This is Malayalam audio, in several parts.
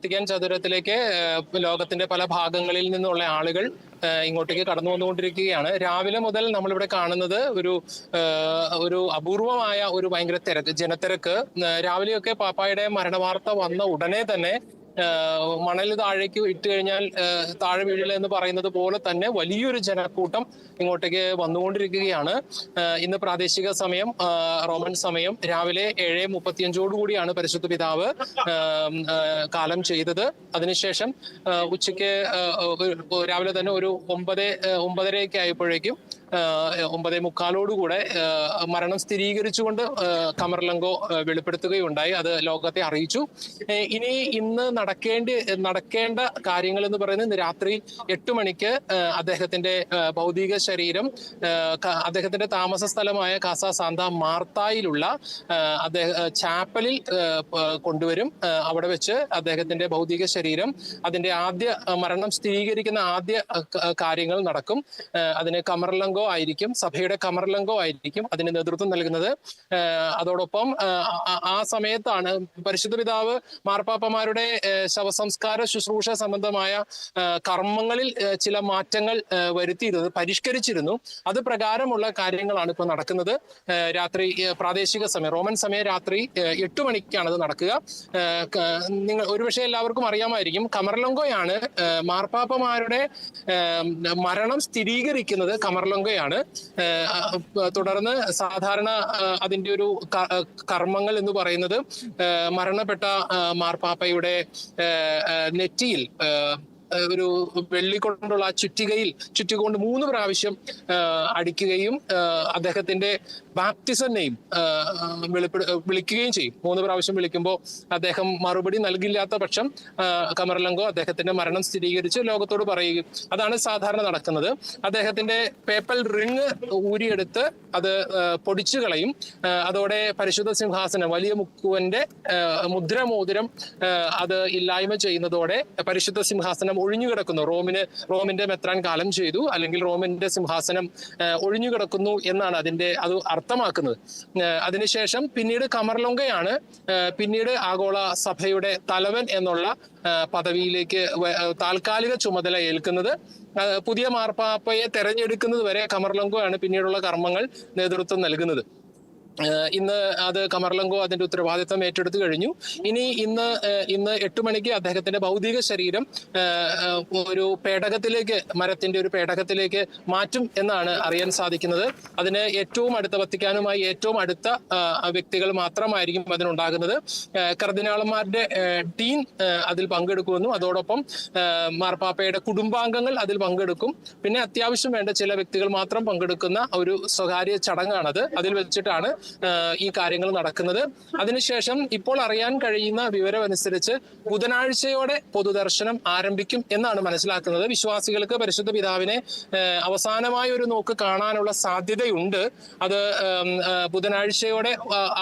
വത്തിക്കാൻ ചതുരത്തിലേക്ക് ലോകത്തിന്റെ പല ഭാഗങ്ങളിൽ നിന്നുള്ള ആളുകൾ ഇങ്ങോട്ടേക്ക് കടന്നു വന്നുകൊണ്ടിരിക്കുകയാണ്. രാവിലെ മുതൽ നമ്മളിവിടെ കാണുന്നത് ഒരു ഒരു അപൂർവമായ ഒരു ഭയങ്കര തിരക്ക് ജനത്തിരക്ക്. രാവിലെയൊക്കെ പാപ്പായുടെ മരണവാർത്ത വന്ന ഉടനെ തന്നെ മണൽ താഴേക്ക് ഇട്ട് കഴിഞ്ഞാൽ താഴെ വീഴില്ല എന്ന് പറയുന്നത് പോലെ തന്നെ വലിയൊരു ജനക്കൂട്ടം ഇങ്ങോട്ടേക്ക് വന്നുകൊണ്ടിരിക്കുകയാണ്. ഇന്ന് പ്രാദേശിക സമയം റോമൻ സമയം രാവിലെ ഏഴ് മുപ്പത്തിയഞ്ചോടു കൂടിയാണ് പരിശുദ്ധ പിതാവ് കാലം ചെയ്തത്. അതിനുശേഷം ഉച്ചയ്ക്ക് രാവിലെ തന്നെ ഒരു ഒമ്പത് ഒമ്പതരയൊക്കെ ആയപ്പോഴേക്കും ഒമ്പതേ മുക്കാലോടുകൂടെ മരണം സ്ഥിരീകരിച്ചുകൊണ്ട് കമർലങ്കോ വെളിപ്പെടുത്തുകയുണ്ടായി. അത് ലോകത്തെ അറിയിച്ചു. ഇനി ഇന്ന് നടക്കേണ്ടി നടക്കേണ്ട കാര്യങ്ങൾ എന്ന് പറയുന്നത് ഇന്ന് രാത്രി എട്ട് മണിക്ക് അദ്ദേഹത്തിന്റെ ഭൗതിക ശരീരം അദ്ദേഹത്തിന്റെ താമസ സ്ഥലമായ കാസ സാന്ത മാർത്തായിലുള്ള അദ്ദേഹം ചാപ്പലിൽ കൊണ്ടുവരും. അവിടെ വെച്ച് അദ്ദേഹത്തിന്റെ ഭൗതിക ശരീരം അതിന്റെ ആദ്യ മരണം സ്ഥിരീകരിക്കുന്ന ആദ്യ കാര്യങ്ങൾ നടക്കും. അതിന് കമർലങ്കോ ആയിരിക്കും സഭയുടെ കമറിലംഗോ ആയിരിക്കും അതിന് നേതൃത്വം നൽകുന്നത്. അതോടൊപ്പം ആ- സമയത്താണ് പരിശുദ്ധ പിതാവ് മാർപ്പാപ്പമാരുടെ ശവസംസ്കാര ശുശ്രൂഷ സംബന്ധമായ കർമ്മങ്ങളിൽ ചില മാറ്റങ്ങൾ വരുത്തിയിരുന്നത് പരിഷ്കരിച്ചിരുന്നു. അത് പ്രകാരമുള്ള കാര്യങ്ങളാണ് ഇപ്പോൾ നടക്കുന്നത്. രാത്രി പ്രാദേശിക സമയം റോമൻ സമയം രാത്രി എട്ട് മണിക്കാണ് അത് നടക്കുക നിങ്ങൾ ഒരുപക്ഷെ എല്ലാവർക്കും അറിയാമായിരിക്കും കമർലൊങ്കോയാണ് മാർപ്പാപ്പമാരുടെ മരണം സ്ഥിരീകരിക്കുന്നത് കമർലങ്കോയാണ് അഹ് തുടർന്ന് സാധാരണ അതിന്റെ ഒരു കർമ്മങ്ങൾ എന്ന് പറയുന്നത് മരണപ്പെട്ട മാർപ്പാപ്പയുടെ നെറ്റിയിൽ ഒരു വെള്ളി കൊണ്ടുള്ള ആ ചുറ്റികയിൽ ചുറ്റികൊണ്ട് മൂന്ന് പ്രാവശ്യം അടിക്കുകയും അദ്ദേഹത്തിന്റെ ബാപ്റ്റിസം നെയ്മ് വെളിപ്പെടു വിളിക്കുകയും ചെയ്യും. മൂന്ന് പ്രാവശ്യം വിളിക്കുമ്പോൾ അദ്ദേഹം മറുപടി നൽകില്ലാത്ത പക്ഷം ഏഹ്, കമർലങ്കോ അദ്ദേഹത്തിന്റെ മരണം സ്ഥിരീകരിച്ച് ലോകത്തോട് പറയുകയും അതാണ് സാധാരണ നടക്കുന്നത്. അദ്ദേഹത്തിന്റെ പേപ്പൽ റിങ് ഊരിയെടുത്ത് അത് പൊടിച്ചു കളയും. അതോടെ പരിശുദ്ധ സിംഹാസനം വലിയ മുക്കുവന്റെ മുദ്രമോതിരം അത് ഇല്ലായ്മ ചെയ്യുന്നതോടെ പരിശുദ്ധ സിംഹാസനം ഒഴിഞ്ഞു കിടക്കുന്നു. റോമിന് റോമിന്റെ മെത്രാൻ കാലം ചെയ്തു അല്ലെങ്കിൽ റോമിന്റെ സിംഹാസനം ഒഴിഞ്ഞു കിടക്കുന്നു എന്നാണ് അതിന്റെ അത് അർത്ഥമാക്കുന്നത്. അതിനുശേഷം പിന്നീട് കമർലൊങ്കയാണ് പിന്നീട് ആഗോള സഭയുടെ തലവൻ എന്നുള്ള പദവിയിലേക്ക് താൽക്കാലിക ചുമതല ഏൽക്കുന്നത്. പുതിയ മാർപ്പാപ്പയെ തെരഞ്ഞെടുക്കുന്നത് വരെ കമർലൊങ്കയാണ് പിന്നീടുള്ള കർമ്മങ്ങൾ നേതൃത്വം നൽകുന്നത്. ഇന്ന് അത് കമർലങ്കോ അതിന്റെ ഉത്തരവാദിത്തം ഏറ്റെടുത്തു കഴിഞ്ഞു. ഇനി ഇന്ന് ഇന്ന് എട്ട് മണിക്ക് അദ്ദേഹത്തിന്റെ ഭൗതിക ശരീരം ഒരു പേടകത്തിലേക്ക് മരത്തിന്റെ ഒരു പേടകത്തിലേക്ക് മാറ്റും എന്നാണ് അറിയാൻ സാധിക്കുന്നത്. അതിന് ഏറ്റവും അടുത്ത വത്തിക്കാനുമായി ഏറ്റവും അടുത്ത വ്യക്തികൾ മാത്രമായിരിക്കും അതിനുണ്ടാകുന്നത്. കർദിനാളന്മാരുടെ ടീം അതിൽ പങ്കെടുക്കുമെന്നും അതോടൊപ്പം മാർപ്പാപ്പയുടെ കുടുംബാംഗങ്ങൾ അതിൽ പങ്കെടുക്കും. പിന്നെ അത്യാവശ്യം വേണ്ട ചില വ്യക്തികൾ മാത്രം പങ്കെടുക്കുന്ന ഒരു സ്വകാര്യ ചടങ്ങാണത്. അതിൽ വെച്ചിട്ടാണ് ഈ കാര്യങ്ങൾ നടക്കുന്നത്. അതിനുശേഷം ഇപ്പോൾ അറിയാൻ കഴിയുന്ന വിവരം അനുസരിച്ച് ബുധനാഴ്ചയോടെ പൊതുദർശനം ആരംഭിക്കും എന്നാണ് മനസ്സിലാക്കുന്നത്. വിശ്വാസികൾക്ക് പരിശുദ്ധ പിതാവിനെ അവസാനമായ ഒരു നോക്ക് കാണാനുള്ള സാധ്യതയുണ്ട്. അത് ബുധനാഴ്ചയോടെ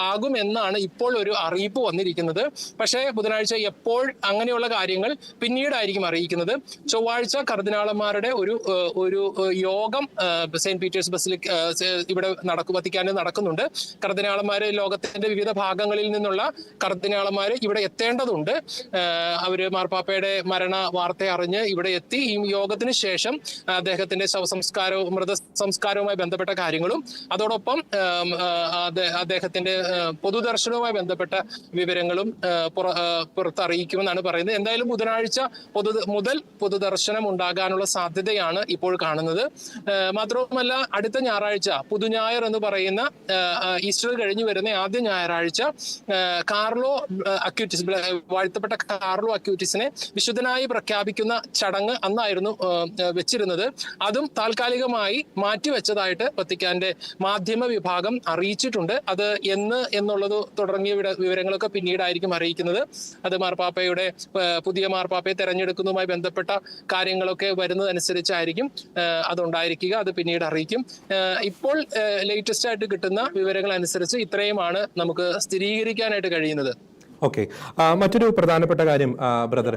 ആകും എന്നാണ് ഇപ്പോൾ ഒരു അറിയിപ്പ് വന്നിരിക്കുന്നത്. പക്ഷേ ബുധനാഴ്ച എപ്പോൾ അങ്ങനെയുള്ള കാര്യങ്ങൾ പിന്നീടായിരിക്കും അറിയിക്കുന്നത്. ചൊവ്വാഴ്ച കർദിനാളന്മാരുടെ ഒരു ഒരു യോഗം സെയിന്റ് പീറ്റേഴ്സ് ബസിലിക് ഇവിടെ നടക്കും നടക്കുന്നുണ്ട്. കർദിനാളന്മാര് ലോകത്തിന്റെ വിവിധ ഭാഗങ്ങളിൽ നിന്നുള്ള കർദിനാളന്മാര് ഇവിടെ എത്തേണ്ടതുണ്ട്. അവർ മാർപ്പാപ്പയുടെ മരണ വാർത്ത അറിഞ്ഞ് ഇവിടെ എത്തി. ഈ യോഗത്തിന് ശേഷം അദ്ദേഹത്തിന്റെ ശവസംസ്കാരവും മൃത സംസ്കാരവുമായി ബന്ധപ്പെട്ട കാര്യങ്ങളും അതോടൊപ്പം അദ്ദേഹത്തിന്റെ പൊതുദർശനവുമായി ബന്ധപ്പെട്ട വിവരങ്ങളും പുറത്തറിയിക്കുമെന്നാണ് പറയുന്നത്. എന്തായാലും ബുധനാഴ്ച പൊതു മുതൽ പൊതുദർശനം ഉണ്ടാകാനുള്ള സാധ്യതയാണ് ഇപ്പോൾ കാണുന്നത്. മാത്രവുമല്ല അടുത്ത ഞായറാഴ്ച പുതുഞായർ എന്ന് പറയുന്ന ഈസ്റ്റർ കഴിഞ്ഞു വരുന്ന ആദ്യ ഞായറാഴ്ച കാർലോ അക്യൂറ്റിസ് വാഴ്ത്തപ്പെട്ട കാർലോ അക്യൂറ്റിസിനെ വിശുദ്ധനായി പ്രഖ്യാപിക്കുന്ന ചടങ്ങ് അന്നായിരുന്നു വെച്ചിരുന്നത്. അതും താൽക്കാലികമായി മാറ്റിവെച്ചതായിട്ട് വത്തിക്കാന്റെ മാധ്യമ വിഭാഗം അറിയിച്ചിട്ടുണ്ട്. അത് എന്ന് എന്നുള്ളത് തുടങ്ങിയ വിവരങ്ങളൊക്കെ പിന്നീടായിരിക്കും അറിയിക്കുന്നത്. അത് മാർപ്പാപ്പയുടെ പുതിയ മാർപ്പാപ്പയെ തെരഞ്ഞെടുക്കുന്നതുമായി ബന്ധപ്പെട്ട കാര്യങ്ങളൊക്കെ വരുന്നതനുസരിച്ചായിരിക്കും അതുണ്ടായിരിക്കുക. അത് പിന്നീട് അറിയിക്കും. ഇപ്പോൾ ലേറ്റസ്റ്റ് ആയിട്ട് കിട്ടുന്ന വിവരങ്ങൾ അനുസരിച്ച് ഇത്രയുമാണ് നമുക്ക് സ്ഥിരീകരിക്കാനായിട്ട് കഴിയുന്നത്. ഓക്കെ മറ്റൊരു പ്രധാനപ്പെട്ട കാര്യം ബ്രദർ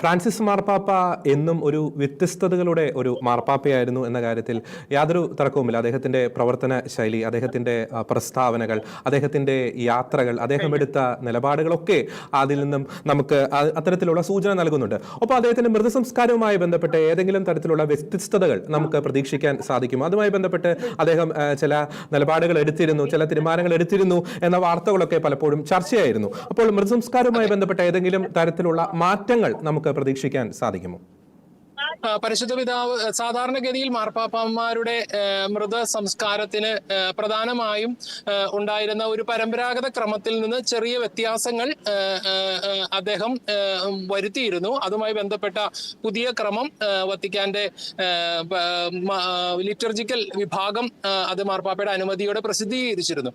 ഫ്രാൻസിസ് മാർപ്പാപ്പ എന്നും ഒരു വ്യത്യസ്തതകളുടെ ഒരു മാർപ്പാപ്പയായിരുന്നു എന്ന കാര്യത്തിൽ യാതൊരു തർക്കവുമില്ല. അദ്ദേഹത്തിന്റെ പ്രവർത്തന ശൈലി അദ്ദേഹത്തിന്റെ പ്രസ്താവനകൾ അദ്ദേഹത്തിന്റെ യാത്രകൾ അദ്ദേഹം എടുത്ത നിലപാടുകളൊക്കെ അതിൽ നിന്നും നമുക്ക് അത്തരത്തിലുള്ള സൂചന നൽകുന്നുണ്ട്. അപ്പോൾ അദ്ദേഹത്തിന്റെ മൃതസംസ്കാരവുമായി ബന്ധപ്പെട്ട് ഏതെങ്കിലും തരത്തിലുള്ള വ്യത്യസ്തതകൾ നമുക്ക് പ്രതീക്ഷിക്കാൻ സാധിക്കും. അതുമായി ബന്ധപ്പെട്ട് അദ്ദേഹം ചില നിലപാടുകൾ എടുത്തിരുന്നു ചില തീരുമാനങ്ങൾ എടുത്തിരുന്നു എന്ന വാർത്തകളൊക്കെ പലപ്പോഴും ചർച്ചയായിരുന്നു. അപ്പോൾ മൃതസംസ്കാരവുമായി ബന്ധപ്പെട്ട ഏതെങ്കിലും തരത്തിലുള്ള മാറ്റങ്ങൾ നമുക്ക് പ്രതീക്ഷിക്കാൻ സാധിക്കുമോ? പരിശുദ്ധ പിതാവ് സാധാരണഗതിയിൽ മാർപ്പാപ്പന്മാരുടെ മൃത സംസ്കാരത്തിന് പ്രധാനമായും ഉണ്ടായിരുന്ന ഒരു പരമ്പരാഗത ക്രമത്തിൽ നിന്ന് ചെറിയ വ്യത്യാസങ്ങൾ അദ്ദേഹം വരുത്തിയിരുന്നു. അതുമായി ബന്ധപ്പെട്ട പുതിയ ക്രമം വത്തിക്കാന്റെ ലിറ്റർജിക്കൽ വിഭാഗം അത് മാർപ്പാപ്പയുടെ അനുമതിയോടെ പ്രസിദ്ധീകരിച്ചിരുന്നു.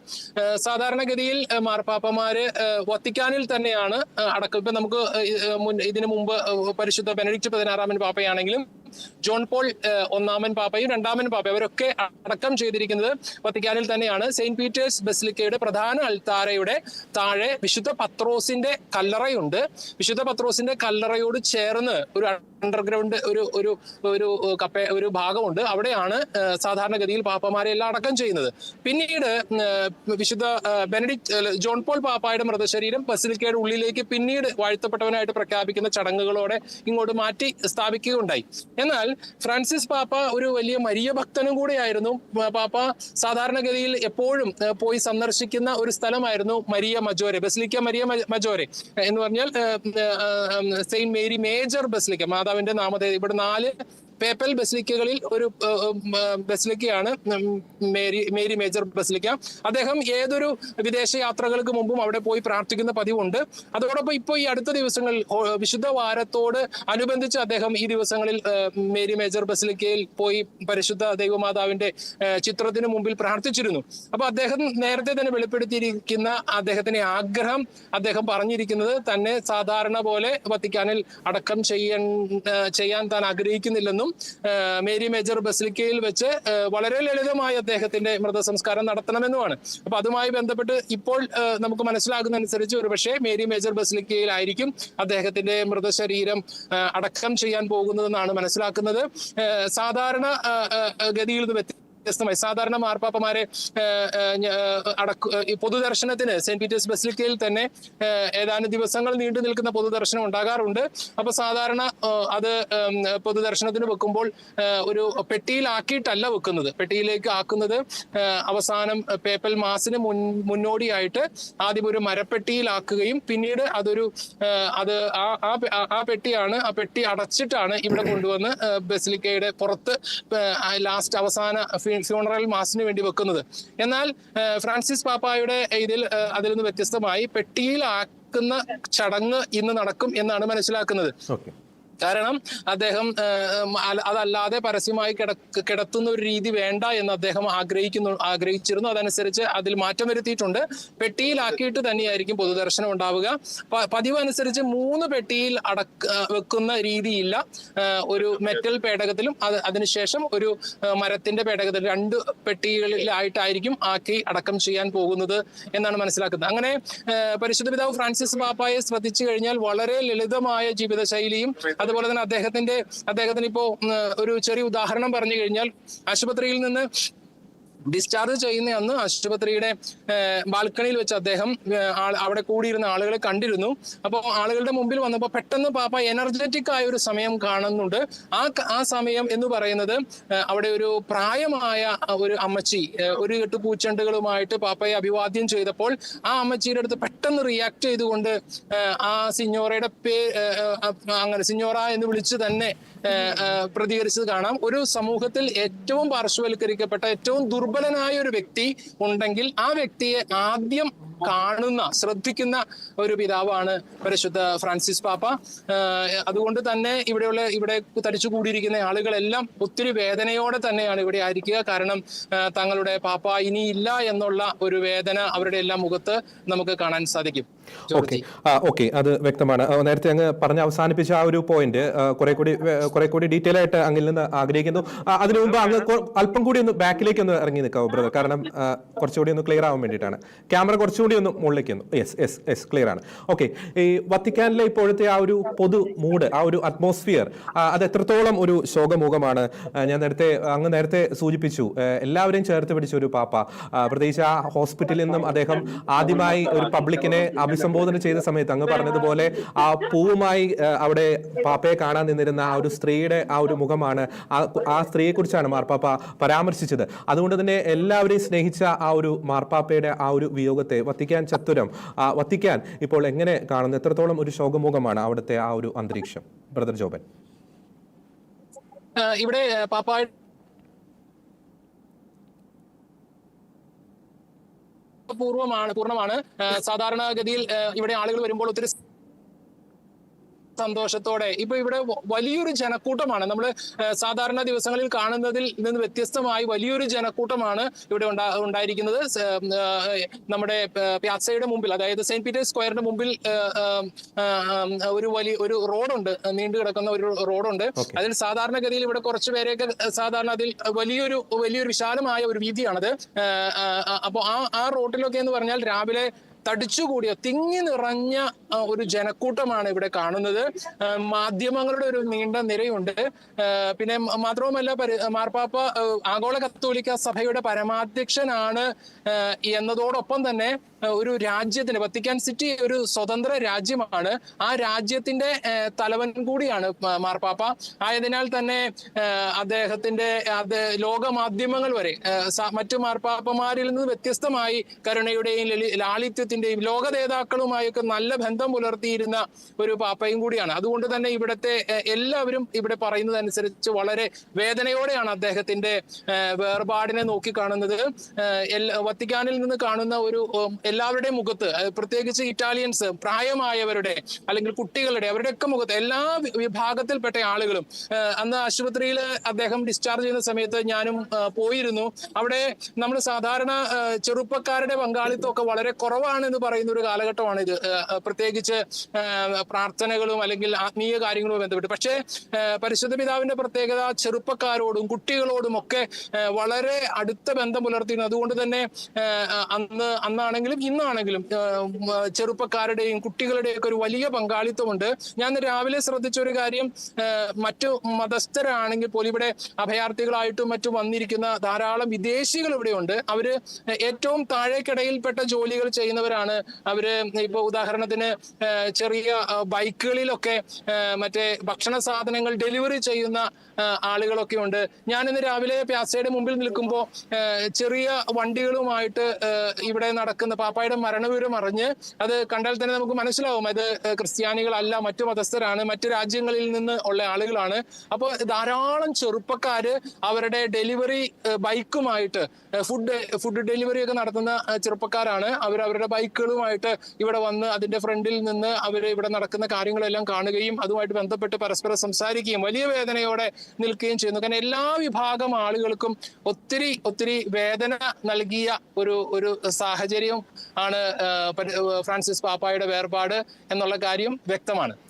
സാധാരണഗതിയിൽ മാർപ്പാപ്പമാര് വത്തിക്കാനിൽ തന്നെയാണ് അടക്കം. ഇപ്പൊ നമുക്ക് ഇതിനു മുമ്പ് പരിശുദ്ധ ബെനഡിക്ട് പതിനാറാമൻ പാപ്പയാണെങ്കിലും ജോൺ പോൾ ഒന്നാമൻ പാപ്പയും രണ്ടാമൻ പാപ്പയും അവരൊക്കെ അടക്കം ചെയ്തിരിക്കുന്നത് വത്തിക്കാനിൽ തന്നെയാണ്. സെയിന്റ് പീറ്റേഴ്സ് ബസിലിക്കയുടെ പ്രധാന അൽത്താരയുടെ താഴെ വിശുദ്ധ പത്രോസിന്റെ കല്ലറയുണ്ട്. വിശുദ്ധ പത്രോസിന്റെ കല്ലറയോട് ചേർന്ന് ഒരു അണ്ടർഗ്രൗണ്ട് ഒരു ഒരു ഒരു കപ്പ ഒരു ഭാഗമുണ്ട്. അവിടെയാണ് സാധാരണഗതിയിൽ പാപ്പമാരെ എല്ലാം അടക്കം ചെയ്യുന്നത്. പിന്നീട് വിശുദ്ധ ബെനഡിക്ട് ജോൺ പോൾ പാപ്പായുടെ മൃതശരീരം ബസിലിക്കയുടെ ഉള്ളിലേക്ക് പിന്നീട് വാഴ്ത്തപ്പെട്ടവനായിട്ട് പ്രഖ്യാപിക്കുന്ന ചടങ്ങുകളോടെ ഇങ്ങോട്ട് മാറ്റി സ്ഥാപിക്കുകയുണ്ടായി. എന്നാൽ ഫ്രാൻസിസ് പാപ്പ ഒരു വലിയ മരിയ ഭക്തനും കൂടെയായിരുന്നു. പാപ്പ സാധാരണഗതിയിൽ എപ്പോഴും പോയി സന്ദർശിക്കുന്ന ഒരു സ്ഥലമായിരുന്നു Maria Maggiore basilica Maria Maggiore. എന്ന് പറഞ്ഞാൽ സെയിന്റ് മേരി മേജർ ബസ്ലിക്ക മാതാവിന്റെ നാമധേയം. ഇവിടെ നാല് പേപ്പൽ ബസിലിക്കകളിൽ ഒരു ബസിലിക്കയാണ് മേരി മേരി മേജർ ബസിലിക്ക. അദ്ദേഹം ഏതൊരു വിദേശ യാത്രകൾക്ക് മുമ്പും അവിടെ പോയി പ്രാർത്ഥിക്കുന്ന പതിവുണ്ട്. അതോടൊപ്പം ഇപ്പോൾ ഈ അടുത്ത ദിവസങ്ങളിൽ വിശുദ്ധ വാരത്തോട് അനുബന്ധിച്ച് അദ്ദേഹം ഈ ദിവസങ്ങളിൽ മേരി മേജർ ബസിലിക്കയിൽ പോയി പരിശുദ്ധ ദൈവമാതാവിന്റെ ചിത്രത്തിന് മുമ്പിൽ പ്രാർത്ഥിച്ചിരുന്നു. അപ്പൊ അദ്ദേഹം നേരത്തെ തന്നെ വെളിപ്പെടുത്തിയിരിക്കുന്ന അദ്ദേഹത്തിന്റെ ആഗ്രഹം അദ്ദേഹം പറഞ്ഞിരിക്കുന്നത് തന്നെ സാധാരണ പോലെ വത്തിക്കാനിൽ അടക്കം ചെയ്യാൻ ചെയ്യാൻ താൻ ആഗ്രഹിക്കുന്നില്ലെന്നും ഏഹ്, മേരി മേജർ ബസിലിക്കയിൽ വെച്ച് വളരെ ലളിതമായി അദ്ദേഹത്തിന്റെ മൃതസംസ്കാരം നടത്തണമെന്നുമാണ്. അപ്പൊ അതുമായി ബന്ധപ്പെട്ട് ഇപ്പോൾ നമുക്ക് മനസ്സിലാകുന്ന അനുസരിച്ച് ഒരുപക്ഷെ മേരി മേജർ ബസിലിക്കയിലായിരിക്കും അദ്ദേഹത്തിന്റെ മൃതശരീരം അടക്കം ചെയ്യാൻ പോകുന്നതെന്നാണ് മനസ്സിലാക്കുന്നത്. സാധാരണ ഗതിയിൽ നിന്ന് വ്യത്യസ്തമായി. സാധാരണ മാർപ്പാപ്പമാരെ അടക്കു പൊതുദർശനത്തിന് സെന്റ് പീറ്റേഴ്സ് ബസിലിക്കയിൽ തന്നെ ഏതാനും ദിവസങ്ങൾ നീണ്ടു നിൽക്കുന്ന പൊതുദർശനം ഉണ്ടാകാറുണ്ട്. അപ്പൊ സാധാരണ അത് പൊതുദർശനത്തിന് വെക്കുമ്പോൾ ഒരു പെട്ടിയിലാക്കിയിട്ടല്ല വെക്കുന്നത്. പെട്ടിയിലേക്ക് ആക്കുന്നത് അവസാനം പേപ്പൽ മാസിന് മുൻ മുന്നോടിയായിട്ട് ആദ്യം ഒരു മരപ്പെട്ടിയിലാക്കുകയും പിന്നീട് അതൊരു അത് ആ ആ പെട്ടിയാണ് ആ പെട്ടി അടച്ചിട്ടാണ് ഇവിടെ കൊണ്ടുവന്ന് ബസിലിക്കയുടെ പുറത്ത് ലാസ്റ്റ് അവസാന ഫ്യൂണറൽ മാസിന് വേണ്ടി വെക്കുന്നത്. എന്നാൽ ഫ്രാൻസിസ് പാപ്പായുടെ ഇതിൽ അതിൽ നിന്ന് വ്യത്യസ്തമായി പെട്ടിയിൽ ആക്കുന്ന ചടങ്ങ് ഇന്ന് നടക്കും എന്നാണ് മനസ്സിലാക്കുന്നത്. കാരണം അദ്ദേഹം അതല്ലാതെ പരസ്യമായി കിടക്ക കിടത്തുന്ന ഒരു രീതി വേണ്ട എന്ന് അദ്ദേഹം ആഗ്രഹിക്കുന്നു ആഗ്രഹിച്ചിരുന്നു. അതനുസരിച്ച് അതിൽ മാറ്റം വരുത്തിയിട്ടുണ്ട്. പെട്ടിയിലാക്കിയിട്ട് തന്നെയായിരിക്കും പൊതുദർശനം ഉണ്ടാവുക. പതിവ് അനുസരിച്ച് മൂന്ന് പെട്ടിയിൽ അടക്ക വെക്കുന്ന രീതിയില്ല. ഒരു മെറ്റൽ പേടകത്തിലും അത് അതിനുശേഷം ഒരു മരത്തിന്റെ പേടകത്തിൽ രണ്ട് പെട്ടികളിലായിട്ടായിരിക്കും ആക്കി അടക്കം ചെയ്യാൻ പോകുന്നത് എന്നാണ് മനസ്സിലാക്കുന്നത്. അങ്ങനെ പരിശുദ്ധ പിതാവ് ഫ്രാൻസിസ് പാപ്പായെ ശ്രദ്ധിച്ചു കഴിഞ്ഞാൽ വളരെ ലളിതമായ ജീവിതശൈലിയും അതുപോലെ തന്നെ അദ്ദേഹത്തിന്റെ അദ്ദേഹത്തിന് ഇപ്പോ ഒരു ചെറിയ ഉദാഹരണം പറഞ്ഞു കഴിഞ്ഞാൽ ആശുപത്രിയിൽ നിന്ന് ഡിസ്ചാർജ് ചെയ്യുന്ന അന്ന് ആശുപത്രിയുടെ ബാൽക്കണിയിൽ വെച്ച് അദ്ദേഹം അവിടെ കൂടിയിരുന്ന ആളുകളെ കണ്ടിരുന്നു. അപ്പോൾ ആളുകളുടെ മുമ്പിൽ വന്നപ്പോൾ പെട്ടെന്ന് പാപ്പ എനർജറ്റിക് ആയ ഒരു സമയം കാണുന്നുണ്ട്. ആ ആ സമയം എന്ന് പറയുന്നത് അവിടെ ഒരു പ്രായമായ ഒരു അമ്മച്ചി ഒരു എട്ട് പൂച്ചെണ്ടുകളുമായിട്ട് പാപ്പയെ അഭിവാദ്യം ചെയ്തപ്പോൾ ആ അമ്മച്ചിയുടെ അടുത്ത് പെട്ടെന്ന് റിയാക്ട് ചെയ്തുകൊണ്ട് ആ സിഞ്ഞോറയുടെ പേ അങ്ങനെ സിഞ്ഞോറ എന്ന് വിളിച്ച് തന്നെ പ്രതികരിച്ചത് കാണാം. ഒരു സമൂഹത്തിൽ ഏറ്റവും പാർശ്വവൽക്കരിക്കപ്പെട്ട ഏറ്റവും ദുർബലനായ ഒരു വ്യക്തി ഉണ്ടെങ്കിൽ ആ വ്യക്തിയെ ആദ്യം കാണുന്ന ശ്രദ്ധിക്കുന്ന ഒരു പിതാവാണ് പരിശുദ്ധ ഫ്രാൻസിസ് പാപ്പ. അതുകൊണ്ട് തന്നെ ഇവിടെയുള്ള ഇവിടെ തടിച്ചു കൂടിയിരിക്കുന്ന ആളുകളെല്ലാം ഒത്തിരി വേദനയോടെ തന്നെയാണ് ഇവിടെ ആയിരിക്കുക. കാരണം തങ്ങളുടെ പാപ്പ ഇനിയില്ല എന്നുള്ള ഒരു വേദന അവരുടെ എല്ലാം മുഖത്ത് നമുക്ക് കാണാൻ സാധിക്കും. ഓക്കെ. ആ ഓക്കെ. അത് വ്യക്തമാണ്. നേരത്തെ അങ്ങ് പറഞ്ഞ അവസാനിപ്പിച്ച ആ ഒരു പോയിന്റ് കുറെ കൂടി കുറെ കൂടി ഡീറ്റെയിൽ ആയിട്ട് അങ്ങിൽ നിന്ന് ആഗ്രഹിക്കുന്നു. അതിന് മുമ്പ് അങ്ങ് അല്പം കൂടി ഒന്ന് ബാക്കിലേക്ക് ഒന്ന് ഇറങ്ങി നിൽക്കാവോ ബ്രദർ കാരണം കുറച്ചുകൂടി ഒന്ന് ക്ലിയർ ആവാൻ വേണ്ടിയിട്ടാണ്. ക്യാമറ കുറച്ചുകൂടി ഒന്ന് മുകളിലേക്ക് ഒന്ന്. യെസ് യെസ് യെസ് ക്ലിയർ ആണ്. ഓക്കെ. ഈ വത്തിക്കാനിലെ ഇപ്പോഴത്തെ ആ ഒരു പൊതു മൂഡ് ആ ഒരു അറ്റ്മോസ്ഫിയർ അത് എത്രത്തോളം ഒരു ശോകമുഖമാണ് ഞാൻ നേരത്തെ അങ്ങ് നേരത്തെ സൂചിപ്പിച്ചു. എല്ലാവരെയും ചേർത്ത് പിടിച്ച ഒരു പാപ്പ. പ്രത്യേകിച്ച് ആ ഹോസ്പിറ്റലിൽ നിന്നും അദ്ദേഹം ആദ്യമായി ഒരു പബ്ലിക്കിനെ അഭിസംബോധന ചെയ്ത സമയത്ത് അങ്ങ് പറഞ്ഞതുപോലെ ആ പൂവുമായി അവിടെ പാപ്പയെ കാണാൻ നിന്നിരുന്ന ആ ഒരു സ്ത്രീയുടെ ആ ഒരു മുഖമാണ് ആ സ്ത്രീയെ കുറിച്ചാണ് മാർപ്പാപ്പ പരാമർശിച്ചത്. അതുകൊണ്ട് തന്നെ എല്ലാവരെയും സ്നേഹിച്ച ആ ഒരു മാർപ്പാപ്പയുടെ ആ ഒരു വിയോഗത്തെ വത്തിക്കാൻ ചത്തുരം ആ വത്തിക്കാൻ ഇപ്പോൾ എങ്ങനെ കാണുന്നു? എത്രത്തോളം ഒരു ശോകമുഖമാണ് അവിടുത്തെ ആ ഒരു അന്തരീക്ഷം? ബ്രദർ ജോബൻ. ഇവിടെ ആ, പൂർവമാണ് പൂർണമാണ്. സാധാരണഗതിയിൽ ഇവിടെ ആളുകൾ വരുമ്പോൾ ഒത്തിരി സന്തോഷത്തോടെ. ഇപ്പൊ ഇവിടെ വലിയൊരു ജനക്കൂട്ടമാണ്. നമ്മൾ സാധാരണ ദിവസങ്ങളിൽ കാണുന്നതിൽ നിന്ന് വ്യത്യസ്തമായി വലിയൊരു ജനക്കൂട്ടമാണ് ഇവിടെ ഉണ്ടാ ഉണ്ടായിരിക്കുന്നത്. നമ്മുടെ പ്യാസയുടെ മുമ്പിൽ അതായത് സെയിന്റ് പീറ്റേഴ്സ് സ്ക്വയറിന്റെ മുമ്പിൽ ഒരു വലിയ ഒരു റോഡുണ്ട്. നീണ്ടു കിടക്കുന്ന ഒരു റോഡുണ്ട്. അതിൽ സാധാരണഗതിയിൽ ഇവിടെ കുറച്ചു പേരെയൊക്കെ സാധാരണ അതിൽ വലിയൊരു വലിയൊരു വിശാലമായ ഒരു വീതിയാണത്. അപ്പോൾ ആ ആ റോഡിലൊക്കെ എന്ന് പറഞ്ഞാൽ രാവിലെ തടിച്ചുകൂടിയ തിങ്ങി നിറഞ്ഞ ഒരു ജനക്കൂട്ടമാണ് ഇവിടെ കാണുന്നത്. മാധ്യമങ്ങളുടെ ഒരു നീണ്ട നിരയുണ്ട്. പിന്നെ മാത്രവുമല്ല മാർപ്പാപ്പ ആഗോള കത്തോലിക്ക സഭയുടെ പരമാധ്യക്ഷനാണ് എന്നതോടൊപ്പം തന്നെ ഒരു രാജ്യത്തിന് വത്തിക്കാൻ സിറ്റി ഒരു സ്വതന്ത്ര രാജ്യമാണ്. ആ രാജ്യത്തിന്റെ തലവൻ കൂടിയാണ് മാർപ്പാപ്പ. ആയതിനാൽ തന്നെ അദ്ദേഹത്തിന്റെ ലോക മാധ്യമങ്ങൾ വരെ മറ്റു മാർപ്പാപ്പമാരിൽ നിന്ന് വ്യത്യസ്തമായി കരുണയുടെയും ലലി- ലാളിത്യത്തിന്റെയും ലോക നേതാക്കളുമായൊക്കെ നല്ല ബന്ധം പുലർത്തിയിരുന്ന ഒരു പാപ്പയും കൂടിയാണ്. അതുകൊണ്ട് തന്നെ ഇവിടുത്തെ എല്ലാവരും ഇവിടെ പറയുന്നതനുസരിച്ച് വളരെ വേദനയോടെയാണ് അദ്ദേഹത്തിന്റെ വേർപാടിനെ നോക്കിക്കാണുന്നത്. വത്തിക്കാനിൽ നിന്ന് കാണുന്ന ഒരു എല്ലാവരുടെയും മുഖത്ത് പ്രത്യേകിച്ച് ഇറ്റാലിയൻസ് പ്രായമായവരുടെ അല്ലെങ്കിൽ കുട്ടികളുടെ അവരുടെയൊക്കെ മുഖത്ത് എല്ലാ വിഭാഗത്തിൽപ്പെട്ട ആളുകളും അന്ന് ആശുപത്രിയിൽ അദ്ദേഹം ഡിസ്ചാർജ് ചെയ്യുന്ന സമയത്ത് ഞാനും പോയിരുന്നു. അവിടെ നമ്മൾ സാധാരണ ചെറുപ്പക്കാരുടെ പങ്കാളിത്തമൊക്കെ വളരെ കുറവാണ് എന്ന് പറയുന്ന ഒരു കാലഘട്ടമാണ് ഇത്. പ്രത്യേകിച്ച് പ്രാർത്ഥനകളും അല്ലെങ്കിൽ ആത്മീയ കാര്യങ്ങളും ബന്ധപ്പെട്ട്. പക്ഷേ പരിശുദ്ധ പിതാവിന്റെ പ്രത്യേകത ചെറുപ്പക്കാരോടും കുട്ടികളോടും ഒക്കെ വളരെ അടുത്ത ബന്ധം പുലർത്തിയിരുന്നു. അതുകൊണ്ട് തന്നെ അന്ന് അന്നാണെങ്കിലും ഇന്നാണെങ്കിലും ചെറുപ്പക്കാരുടെയും കുട്ടികളുടെയും ഒക്കെ ഒരു വലിയ പങ്കാളിത്തമുണ്ട്. ഞാൻ രാവിലെ ശ്രദ്ധിച്ച ഒരു കാര്യം മറ്റു മതസ്ഥരാണെങ്കിൽ പോലും ഇവിടെ അഭയാർത്ഥികളായിട്ടും മറ്റും വന്നിരിക്കുന്ന ധാരാളം വിദേശികൾ ഇവിടെയുണ്ട്. അവർ ഏറ്റവും താഴേക്കിടയിൽപ്പെട്ട ജോലികൾ ചെയ്യുന്നവരാണ് അവർ ഇപ്പൊ ഉദാഹരണത്തിന് ചെറിയ ബൈക്കുകളിലൊക്കെ മറ്റേ ഭക്ഷണ സാധനങ്ങൾ ഡെലിവറി ചെയ്യുന്ന ആളുകളൊക്കെ ഉണ്ട്. ഞാൻ ഇന്ന് രാവിലെ പ്യാസയുടെ മുമ്പിൽ നിൽക്കുമ്പോൾ ചെറിയ വണ്ടികളുമായിട്ട് ഇവിടെ നടക്കുന്ന പാപ്പായുടെ മരണവിവരം അറിഞ്ഞ് അത് കണ്ടാൽ തന്നെ നമുക്ക് മനസ്സിലാവും. അത് ക്രിസ്ത്യാനികളല്ല മറ്റു മതസ്ഥരാണ് മറ്റു രാജ്യങ്ങളിൽ നിന്ന് ഉള്ള ആളുകളാണ്. അപ്പോൾ ധാരാളം ചെറുപ്പക്കാര് അവരുടെ ഡെലിവറി ബൈക്കുമായിട്ട് ഫുഡ് ഫുഡ് ഡെലിവറി ഒക്കെ നടത്തുന്ന ചെറുപ്പക്കാരാണ്. അവർ അവരുടെ ബൈക്കുകളുമായിട്ട് ഇവിടെ വന്ന് അതിന്റെ ഫ്രണ്ടിൽ നിന്ന് അവർ ഇവിടെ നടക്കുന്ന കാര്യങ്ങളെല്ലാം കാണുകയും അതുമായിട്ട് ബന്ധപ്പെട്ട് പരസ്പരം സംസാരിക്കുകയും വലിയ വേദനയോടെ നിൽക്കുകയും ചെയ്യുന്നു. കാരണം എല്ലാ വിഭാഗം ആളുകൾക്കും ഒത്തിരി ഒത്തിരി വേദന നൽകിയ ഒരു ഒരു സാഹചര്യം ആണ് ഫ്രാൻസിസ് പാപ്പായുടെ വേർപാട് എന്നുള്ള കാര്യം വ്യക്തമാണ്.